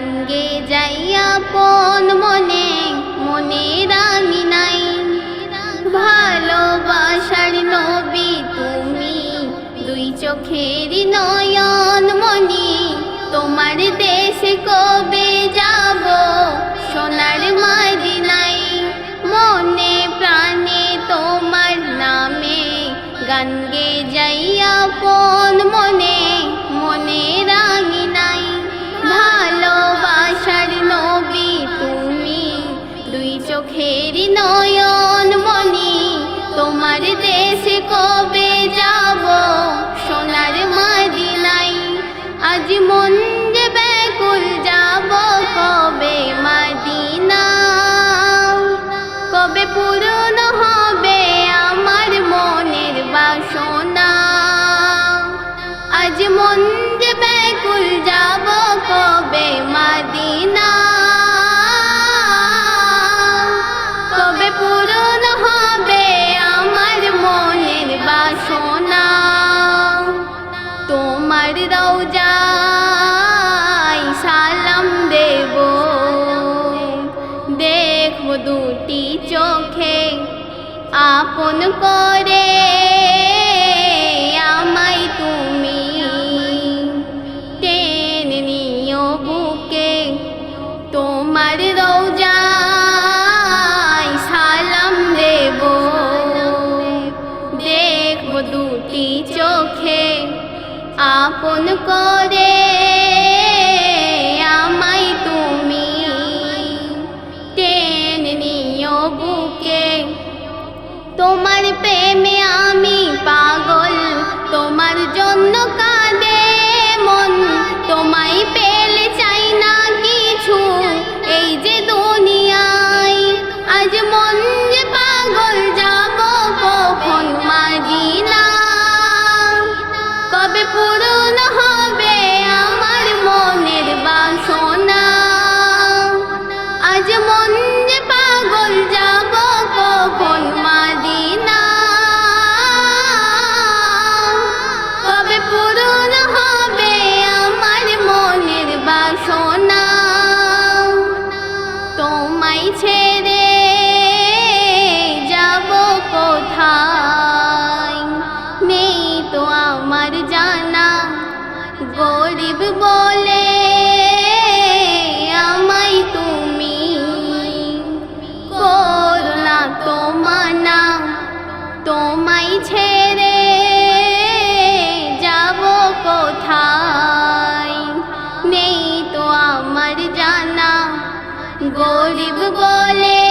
ভাঙ্গে যাইয়া পন মনে মনে রানি নাই। ভালোবাসার নবী তুমি, দুই চোখের নয়ন মনি তোমার দেশে কবে যাব, সোনার মারি নাই মনে প্রাণে তোমার নামে গান গে চোখের দেখব দুটি চোখে আপন করে। আমায় তুমি টেনে নিও বুকে। তোমার রওজায় সালাম দেব। দেখব দুটি চোখে আপন করে। প্রেমে আমি পাগল। তোমার জন্য কাঁদে মন। তোমায় পেলে চাই না কিছু। এই যে দুনিয়ায় আজ মন পাগল, যাব কখন মাদিনা কবে পূরণ হবে আমার মনের বাসনা? আজ মন গরিব বলে, আমায় তুমি করোনা তো মানা তোমায় ছেড়ে যাব কোথায়? নেই তো আমার জানা, গরিব বলে